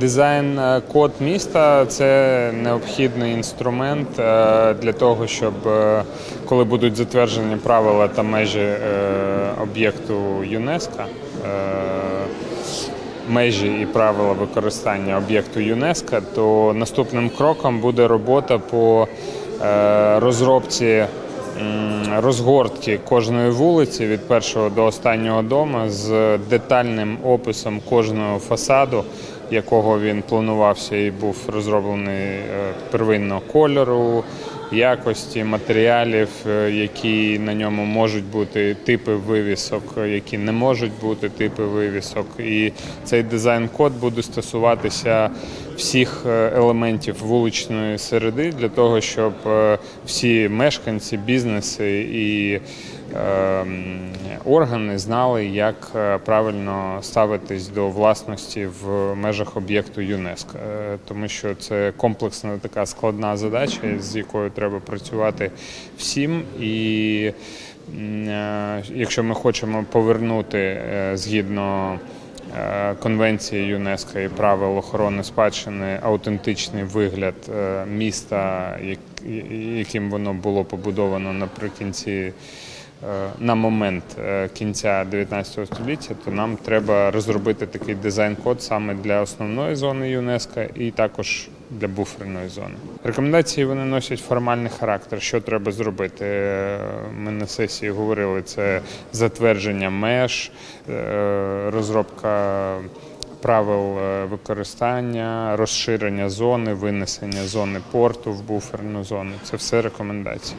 Дизайн е, міста це необхідний інструмент е, для того, щоб е, коли будуть затверджені правила та межі об'єкту ЮНЕСКО, межі і правила використання об'єкту ЮНЕСКО, то наступним кроком буде робота по розробці розгортки кожної вулиці від першого до останнього дому з детальним описом кожного фасаду, якого він планувався і був розроблений е, первинно кольору, якості матеріалів, е, які на ньому можуть бути типи вивісок, які не можуть бути типи вивісок. І цей дизайн-код буде стосуватися всіх е, елементів вуличної середи для того, щоб е, всі мешканці, бізнеси і ем, органи знали, як е, правильно ставитись до власності в межах об'єкту ЮНЕСКО, тому що це комплексна така складна задача, з якою треба працювати всім. І якщо ми хочемо повернути згідно Конвенції ЮНЕСКО і правил охорони спадщини аутентичний вигляд е, міста, яким воно було побудовано наприкінці е, на момент е, кінця 19 століття, то нам треба розробити такий дизайн-код саме для основної зони ЮНЕСКО і також для буферної зони. Рекомендації вони носять формальний характер. Що треба зробити? Е, Ми на сесії говорили це затвердження меж, е, розробка правил е, використання, розширення зони, винесення зони порту в буферну зону. Це все рекомендації.